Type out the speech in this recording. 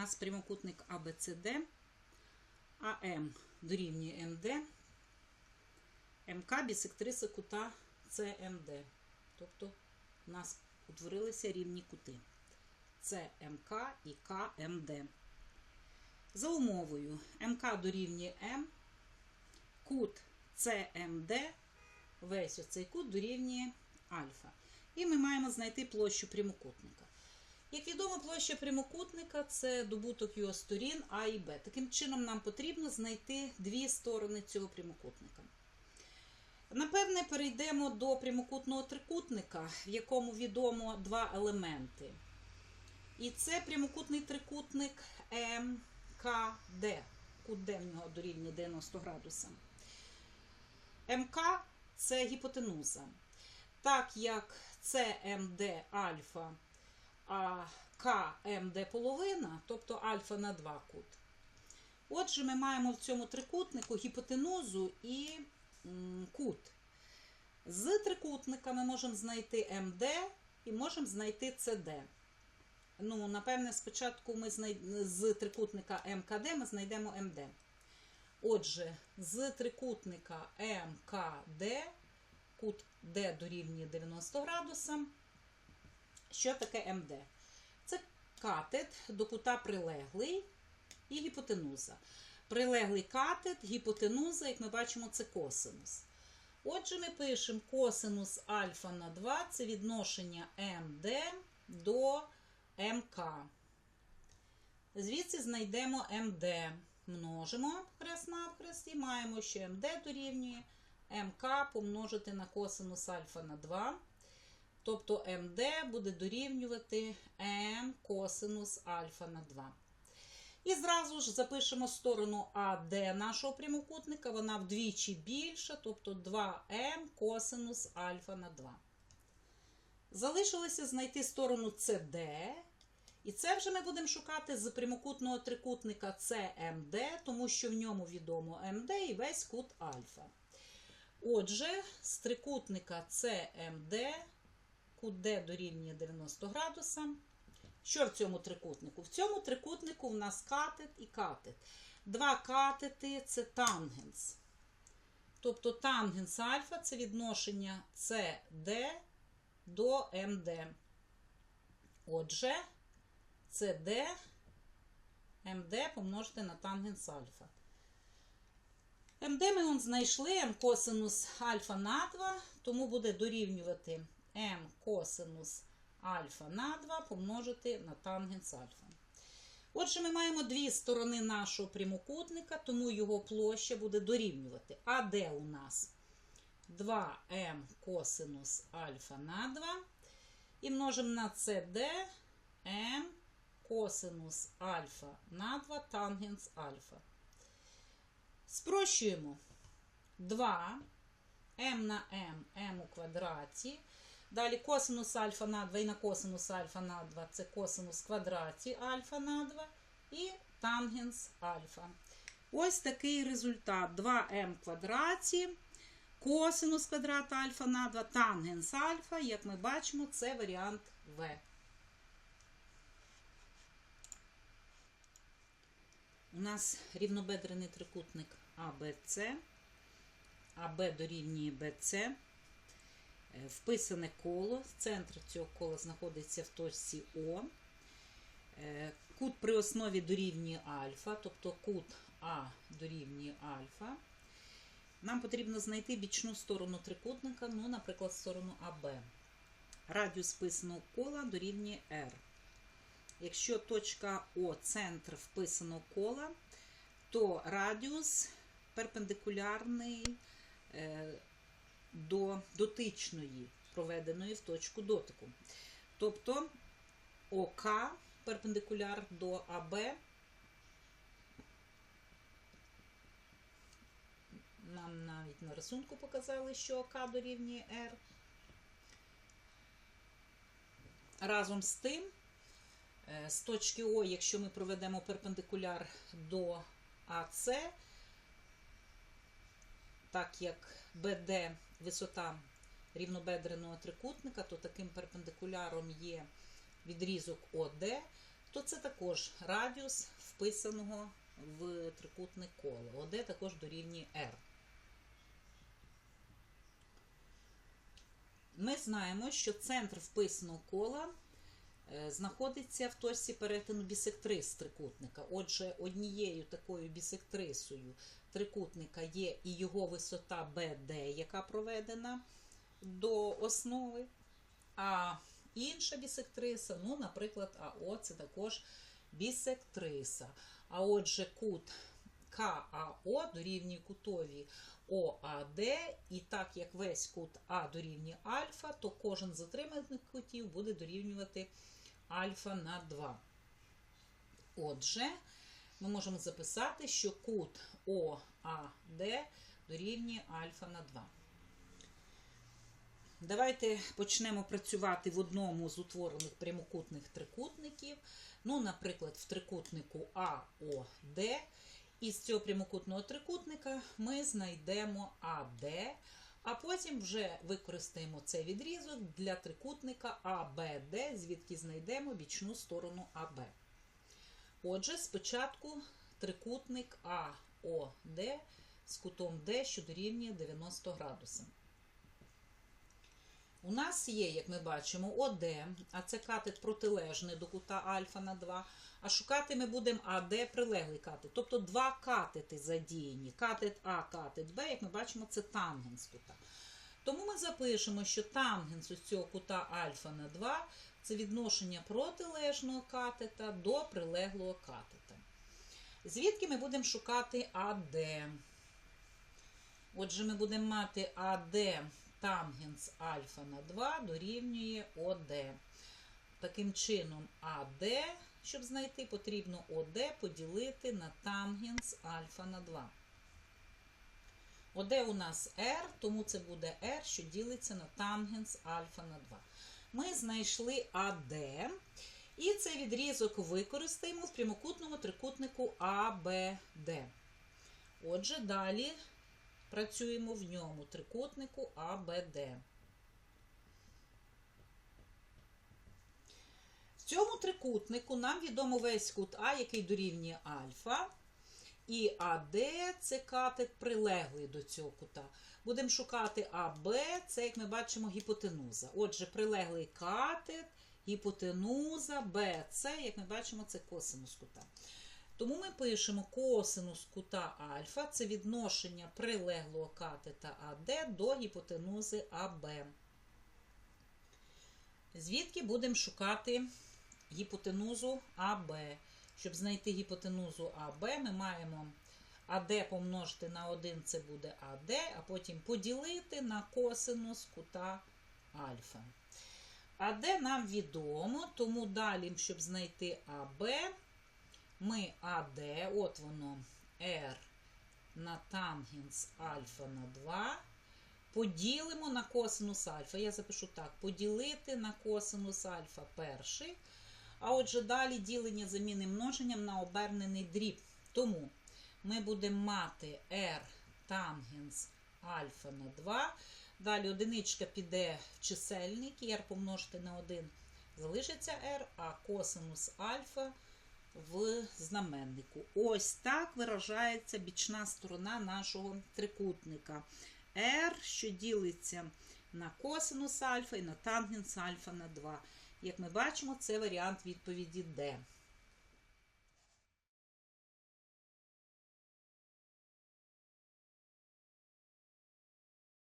нас прямокутник ABCD, АМ дорівнює МД, МК бісектриса кута ЦМД. Тобто у нас утворилися рівні кути. Це МК і КМД. За умовою МК дорівнює М, кут ЦМД, весь оцей кут дорівнює альфа. І ми маємо знайти площу прямокутника. Як відомо, площа прямокутника це добуток його сторін А і Б. Таким чином, нам потрібно знайти дві сторони цього прямокутника. Напевне, перейдемо до прямокутного трикутника, в якому відомо два елементи. І це прямокутний трикутник МКД. Кут в нього дорівнює 90 градусам. МК це гіпотенуза. Так як ЦМД альфа, КМД половина, тобто альфа на 2 кут. Отже, ми маємо в цьому трикутнику гіпотенузу і кут. З трикутника ми можемо знайти МД і можемо знайти ЦД. Ну, напевне, спочатку ми знай... з трикутника МКД ми знайдемо МД. Отже, з трикутника МКД кут Д дорівнює 90 градусам. Що таке МД? Катет до кута прилеглий і гіпотенуза. Прилеглий катет, гіпотенуза, як ми бачимо, це косинус. Отже, ми пишемо косинус альфа на 2 це відношення МД до МК. Звідси знайдемо МД. Множимо хрест навхрест і маємо, що МД дорівнює МК помножити на косинус альфа на 2. Тобто МД буде дорівнювати М косинус альфа на 2. І зразу ж запишемо сторону АД нашого прямокутника. Вона вдвічі більша, тобто 2М косинус альфа на 2. Залишилося знайти сторону СД. І це вже ми будемо шукати з прямокутного трикутника CMD, тому що в ньому відомо МД і весь кут альфа. Отже, з трикутника CMD кут D дорівнює 90 градусам. Що в цьому трикутнику? В цьому трикутнику в нас катет і катет. Два катети це тангенс. Тобто тангенс альфа це відношення CD до МД. Отже, CD МД помножити на тангенс альфа. МД ми он знайшли М косинус альфа на 2, тому буде дорівнювати М косинус альфа на 2 помножити на тангенс альфа. Отже, ми маємо дві сторони нашого прямокутника, тому його площа буде дорівнювати. А де у нас 2М косинус альфа на 2. І множимо на CD М косинус альфа на 2 тангенс альфа. Спрощуємо 2 М на М, М у квадраті. Далі косинус альфа на 2 і на косинус альфа на 2 це косинус квадраті альфа на 2 і тангенс альфа. Ось такий результат. 2М квадраті, косинус квадрат альфа на 2, тангенс альфа, як ми бачимо, це варіант В. У нас рівнобедрений трикутник АБЦ, АБ дорівнює БЦ. Е, Вписане коло. Центр цього кола знаходиться в точці О. Е, Кут при основі дорівнює альфа, тобто кут А дорівнює альфа. Нам потрібно знайти бічну сторону трикутника, ну, наприклад, сторону АБ. Радіус вписаного кола дорівнює R. Якщо точка О центр вписаного кола, то радіус перпендикулярний е, до дотичної, проведеної в точку дотику. Тобто ОК перпендикуляр до АБ. Нам навіть на рисунку показали, що ОК дорівнює R. Разом з тим, е, з точки О, якщо ми проведемо перпендикуляр до АС, так як БД висота рівнобедреного трикутника, то таким перпендикуляром є відрізок ОД, то це також радіус вписаного в трикутне коло. ОД також дорівнює R. Ми знаємо, що центр вписаного кола знаходиться в точці перетину бісектрис трикутника. Отже, однією такою бісектрисою трикутника є і його висота BD, яка проведена до основи. А інша бісектриса, ну, наприклад, АО це також бісектриса. А отже, кут КАО дорівнює кутові ОАД, і так як весь кут А дорівнює альфа, то кожен з отриманих кутів буде дорівнювати альфа на 2. Отже, ми можемо записати, що кут ОАД дорівнює альфа на 2. Давайте почнемо працювати в одному з утворених прямокутних трикутників. Ну, наприклад, в трикутнику АОД. І з цього прямокутного трикутника ми знайдемо АД, а потім вже використаємо цей відрізок для трикутника АБД, звідки знайдемо бічну сторону АБ. Отже, спочатку трикутник АОД з кутом D, що дорівнює 90 градусам. У нас є, як ми бачимо, ОД, а це катет протилежний до кута альфа на 2. А шукати ми будемо АД прилеглий катет. Тобто два катети задіяні. Катет А, катет Б, як ми бачимо, це тангенс кута. Тому ми запишемо, що тангенс ось цього кута альфа на 2 це відношення протилежного катета до прилеглого катета. Звідки ми будемо шукати АД? Отже, ми будемо мати АД тангенс альфа на 2 дорівнює ОД. Таким чином, АД, щоб знайти, потрібно ОД поділити на тангенс альфа на 2. ОД у нас R, тому це буде R, що ділиться на тангенс альфа на 2. Ми знайшли АД. І цей відрізок використаємо в прямокутному трикутнику АБД. Отже, далі працюємо в ньому трикутнику АБД. В цьому трикутнику нам відомо весь кут А, який дорівнює альфа. І АД це катет прилеглий до цього кута. Будемо шукати АБ, це, як ми бачимо, гіпотенуза. Отже, прилеглий катет, гіпотенуза, БЦ, як ми бачимо, це косинус кута. Тому ми пишемо косинус кута альфа, це відношення прилеглого катета АД до гіпотенузи АБ. Звідки будемо шукати гіпотенузу АБ? Щоб знайти гіпотенузу АБ, ми маємо АД помножити на 1, це буде АД, а потім поділити на косинус кута альфа. АД нам відомо, тому далі, щоб знайти АБ, ми АД, от воно R на тангенс альфа на 2. Поділимо на косинус альфа. Я запишу так: поділити на косинус альфа перший. А отже, далі ділення заміни множенням на обернений дріб. Тому ми будемо мати R тангенс альфа на 2. Далі одиничка піде в чисельник, R помножити на 1 залишиться R, а косинус альфа в знаменнику. Ось так виражається бічна сторона нашого трикутника. R, що ділиться на косинус альфа і на тангенс альфа на 2. Як ми бачимо, це варіант відповіді D.